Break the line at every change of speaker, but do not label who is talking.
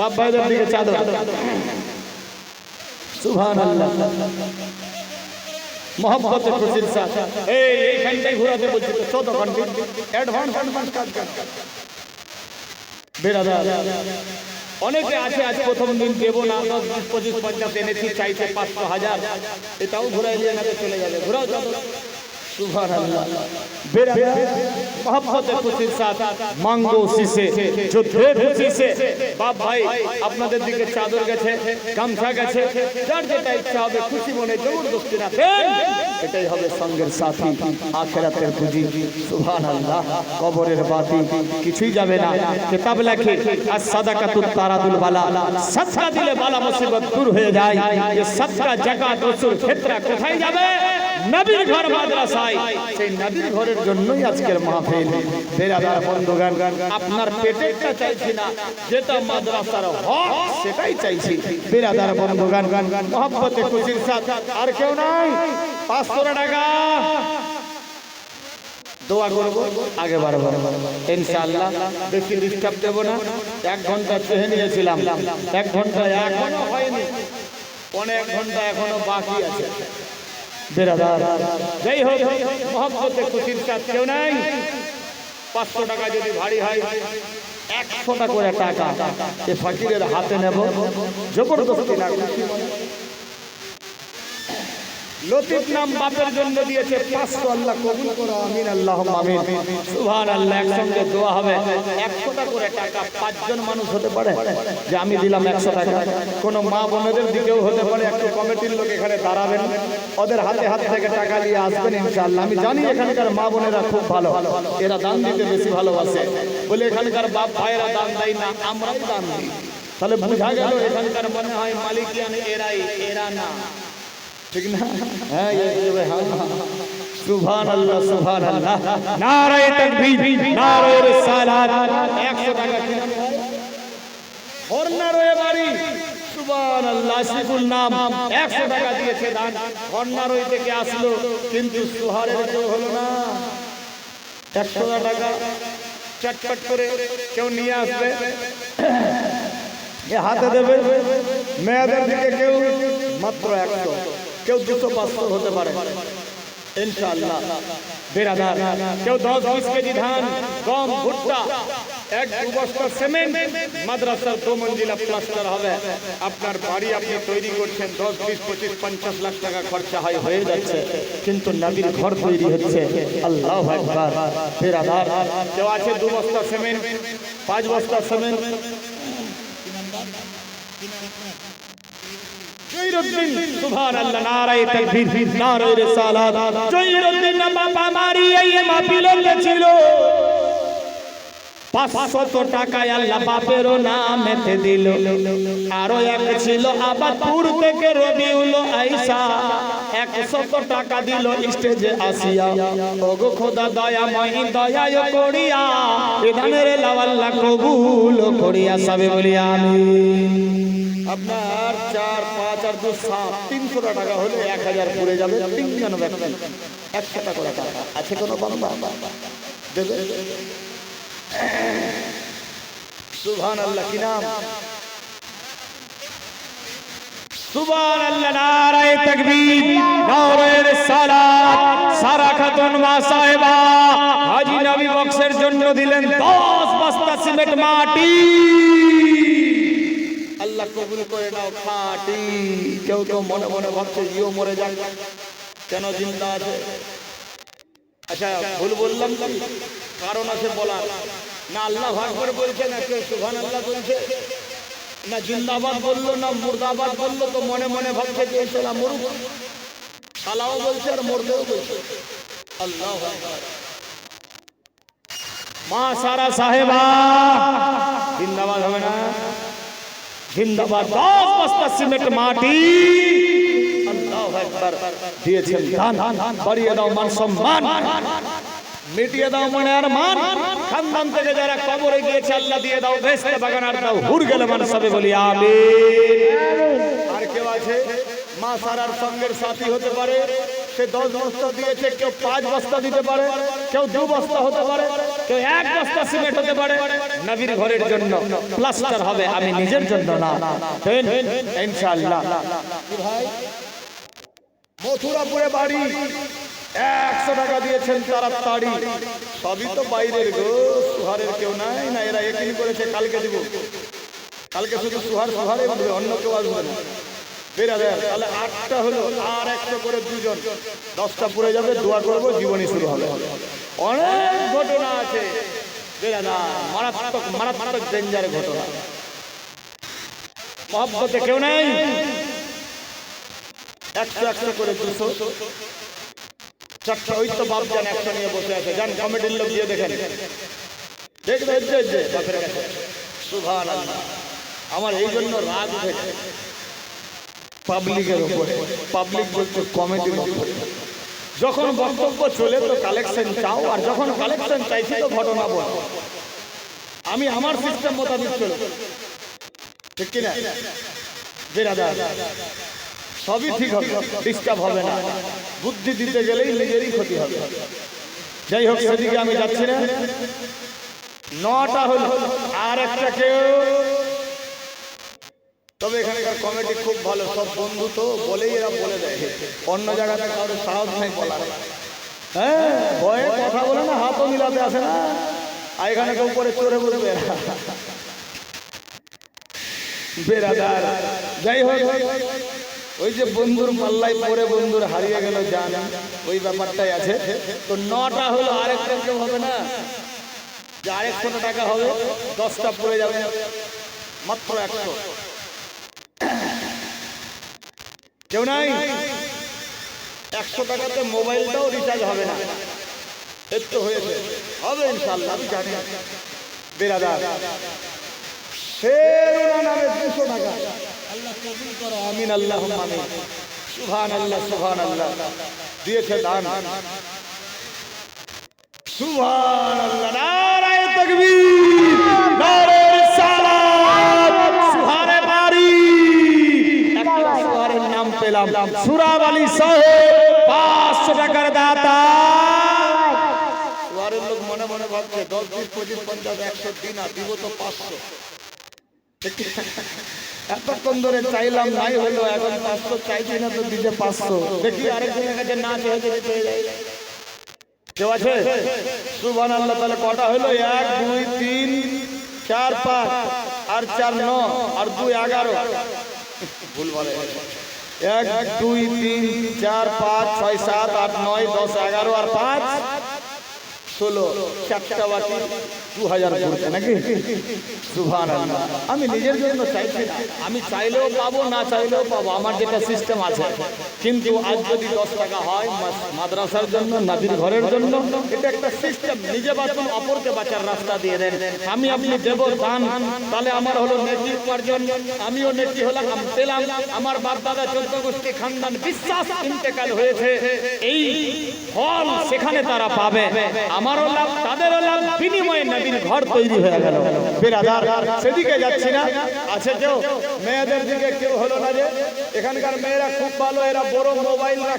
বাপ ভাইদের দিকে চাদর সুভান আল্লাহ মহব্বতের প্রশংসা এই এইখানটাই ঘুরাতে বলছি তো চোদ্দ ঘন্টা অ্যাডভান্স অ্যাডভান্স কাজ কাজ বেড়া বেড়াদা অনেকে আছে আজ প্রথম দিন দেব না দশ বিশ পঁচিশ পঞ্চাশ এনেছি চাইছে পাঁচশো হাজার এটাও ঘুরাই দিয়ে চলে যাবে ঘুরাও যাবে सुभान अल्लाह बेरा मोहब्बत खुशीर साथ मांगो खुशी से যুদ্ধের খুশি সে বাপ ভাই আপনাদের দিকে চাদর গেছে গামছা গেছে যার যেটা ইচ্ছা হবে খুশি মনে জমুর দক্ষিণা এটাই হবে সঙ্গের সাথী আখেরাতের পুঁজি সুভান আল্লাহ কবরের বাতি কিছুই যাবে না কিতাব লেখে আর সাদাকাতুত তারাদুল বালা সাদকা দিলে বালা মুসিবত দূর হয়ে যায় যে সাদকা জাকাত রসুল ক্ষেত্রা কোথায় যাবে নবীর ঘর মাদ্রাসায় সেই নবীর ঘরের জন্যই আজকের মাহফিল বেরাদার বন্ধুগণ আপনার পেটেরটা চাইছি না যেটা মাদ্রাসার হক সেটাই চাইছি বেরাদার বন্ধুগণ গান গান মহব্বতে খুশির সাথ আর কেউ নাই পাঁচশো টাকা দোয়া করব আগে বাড়বো ইনশাআল্লাহ বেশি ডিস্টার্ব দেব না এক ঘন্টা চেহে নিয়েছিলাম এক ঘন্টা এখনো হয়নি অনেক ঘন্টা এখনো বাকি আছে বেরাদার যাই হোক মোহাম্মদ খুশির কাজ কেউ নাই পাঁচশো টাকা যদি ভারী হয় একশো টাকা করে টাকা এ ফকিরের হাতে নেব জবরদস্তি না খুশি লতিফ নাম বাপের জন্য দিয়েছে পাঁচশো আল্লাহ কবুল করো আমিন আল্লাহ আমিন সুহান আল্লাহ একসঙ্গে দোয়া হবে একশোটা করে টাকা পাঁচজন মানুষ হতে পারে যে আমি দিলাম একশো টাকা কোনো মা বোনেদের দিকেও হতে পারে একটু কমিটির লোক এখানে দাঁড়াবেন ওদের হাতে হাতে থেকে টাকা দিয়ে আসবেন ইনশাআল্লাহ আমি জানি এখানকার মা বোনেরা খুব ভালো ভালো এরা দান দিতে বেশি ভালোবাসে বলে এখানকার বাপ ভাইয়েরা দান দেয় না আমরাও দান দিই তাহলে বোঝা গেল এখানকার মনে হয় মালিকিয়ান এরাই এরা না ঠিক না হ্যাঁ, ইয়ে, ইয়ে, হ্যাঁ। সুবহান আল্লাহ সুবহান আল্লাহ নারায়ে তাকবীর নারায়ে রিসালাত 100 টাকা কিনা হরনা রয়ে বাড়ি সুবহান আল্লাহ শিবুল নাম 100 টাকা দিয়েছে দান হরনা রয়ে থেকে আসলো কিন্তু সুহারের কেউ হলো না 100 টাকা চটপট করে কেউ নিয়ে আসবে এ হাতে দেবে মেয়েদের দিকে কেউ মাত্র 100 কেউ দুশো পাঁচশো হতে পারে ইনশাআল্লাহ বেরাদার কেউ দশ বিশ কেজি ধান গম ভুট্টা এক দু সিমেন্ট মাদ্রাসার দু মন্দির প্লাস্টার হবে আপনার বাড়ি আপনি তৈরি করছেন দশ বিশ পঁচিশ পঞ্চাশ লাখ টাকা খরচা হয় হয়ে যাচ্ছে কিন্তু নবীর ঘর তৈরি হচ্ছে আল্লাহ একবার কেউ আছে দু বস্তা সিমেন্ট পাঁচ বস্তা সিমেন্ট জহিরুদ্দিন সুবহানাল্লাহ নারায়ে তাকবীর নারায়ে রিসালাত জহিরুদ্দিন বাবা মারি এই মাহফিলতে ছিল পাঁচশত টাকায় আল্লাহ বাপের নামেতে দিল আরো এক ছিল আবার পুর থেকে রবিউল আইসা একশত টাকা দিল স্টেজে আসিয়া ওগো খোদা দয়া মাই দয়ায় করিয়া বিধানের লাওয়াল্লা কবুল করিয়া সবে বলিয়া আপনার চার পাঁচ আর দু সাত তিনশো টাকা হলে এক হাজার পড়ে যাবে তিনজন ব্যক্তি একশো টাকা আছে কোনো বাবা দেবে সুবহান আল্লাহ কি নাম সুবহান আল্লাহ নারায়ে তাকবীর নারায়ে রিসালাত সারা খাতুন মা সাহেবা হাজী নবী বক্সের জন্য দিলেন 10 বস্তা সিমেন্ট মাটি আল্লাহ কবুল করে নাও মাটি কেউ কেউ মনে মনে ভাবছে ইও মরে যাক কেন জিন্দা আছে আচ্ছা ভুল বললাম কারণ আছে বলার না আল্লাহ ভাগবর বলছে না কেউ সুহান আল্লাহ বলছে না জিন্দাবাদ বললো না মুর্দাবাদ বললো তো মনে মনে ভাবছে যে চলা মরু সালাও বলছে আর মরদেও বলছে আল্লাহ মা সারা সাহেবা জিন্দাবাদ হবে না জিন্দাবাদ দশ বস্তা সিমেন্ট মাটি দিয়েছেন দান বাড়িয়ে দাও মান সম্মান মিটিয়ে দাও মনে আর মান খানদান থেকে যারা কবরে গিয়েছে আল্লাহ দিয়ে দাও বেসতে বাগান আর দাও হুর গেলে মান সবে বলি আমিন আর কেউ আছে মা সারার সঙ্গের সাথী হতে পারে সে দশ বস্তা দিয়েছে কেউ পাঁচ বস্তা দিতে পারে কেউ দু বস্তা হতে পারে কেউ এক বস্তা সিমেন্ট হতে পারে নবীর ঘরের জন্য প্লাস্টার হবে আমি নিজের জন্য না ইনশাআল্লাহ ভাই মথুরাপুরে বাড়ি একশো টাকা দিয়েছেন তারা তাড়ি সবই তো বাইরের গো সুহারের কেউ নাই না এরা এখানে করেছে কালকে দিব কালকে শুধু সুহার সুহারে উঠবে অন্য কেউ আসবে না তাহলে আটটা হলো আর একটা করে দুজন দশটা পড়ে যাবে দোয়া করবো জীবনী শুরু হবে অনেক ঘটনা আছে না মারাত্মক মারাত্মক ডেঞ্জার ঘটনা মহব্বতে কেউ নেই একশো একশো করে দুশো চারটা ওই তো বাপ যান একটা নিয়ে বসে আছে যান কমেডির লোক দিয়ে দেখেন দেখবে হচ্ছে হচ্ছে বাপের কাছে সুভান আমার এই জন্য রাগ উঠেছে পাবলিকের উপরে পাবলিক বলতে কমেডির উপরে যখন বক্তব্য চলে তো কালেকশন চাও আর যখন কালেকশন চাইছি তো ঘটনা বল আমি আমার সিস্টেম মোতাবেক চলে ঠিক কিনা যে দাদা সবই ঠিক হবে ডিস্টার্ব হবে না বুদ্ধি দিতে গেলেই নিজেরই ক্ষতি হবে যাই হোক সেদিকে আমি যাচ্ছি না নটা হল আর একটা কেউ তবে এখানকার কমেডি খুব ভালো সব বন্ধু তো বলেই এরা বলে দেয় অন্য জায়গাতে কারোর সাহস নেই বলার হ্যাঁ ভয়ে কথা বলে না হাতও মিলাতে আসে না আর এখানে কেউ করে চড়ে বলবে বেড়াদার যাই হোক ওই যে বন্ধুর পাল্লাই পরে বন্ধুর হারিয়ে গেল জান ওই ব্যাপারটাই আছে তো নটা হলো আরেকটা কেউ হবে না যে আরেকশো টাকা হবে দশটা পড়ে যাবে মাত্র একশো কেউ নাই একশো টাকাতে মোবাইলটাও রিচার্জ হবে না এর তো হয়েছে হবে ইনশাল্লাহ আমি জানি বেরাদার সে কবুল করো আমিন আল্লাহ সুভান আল্লাহ সুভান পেলাম সুরাব আলী সাহেব পাঁচশো টাকার দাতা ওয়ারের লোক মনে মনে ভাবছে দশ দিন পঁচিশ পঞ্চাশ একশো দিন আর দিব তো পাঁচশো এতক্ষণ ধরে চাইলাম নাই হলো এখন পাঁচশো না তো দিতে পাঁচশো দেখি আরেকজনের কাছে কটা হলো এক দুই তিন চার পাঁচ আর চার ন আর দুই এগারো ভুল এক দুই তিন চার পাঁচ ছয় সাত আট নয় দশ এগারো আর পাঁচ ষোলো চারটা বাকি দু হাজার করছে নাকি আমি নিজের জন্য চাইছি আমি চাইলেও পাবো না চাইলেও পাবো আমার যেটা সিস্টেম আছে কিন্তু আজ যদি দশ টাকা হয় মাদ্রাসার জন্য নাদির ঘরের জন্য এটা একটা সিস্টেম নিজে বাঁচুন অপরকে বাঁচার রাস্তা দিয়ে দেন আমি আপনি দেব দান তাহলে আমার হলো নেত্রী উপার্জন আমিও নেত্রী হলাম পেলাম আমার বাপ দাদা চোদ্দ গোষ্ঠী খানদান বিশ্বাস ইন্তেকাল হয়েছে এই ফল সেখানে তারা পাবে আমারও লাভ তাদেরও লাভ বিনিময়ে নবীর ঘর তৈরি হয়ে গেল বেরাদার সেদিকে যাচ্ছি না আছে কেউ মেয়েদের দিকে কেউ হলো না যে এখানকার মেয়েরা খুব ভালো এরা বড় মোবাইল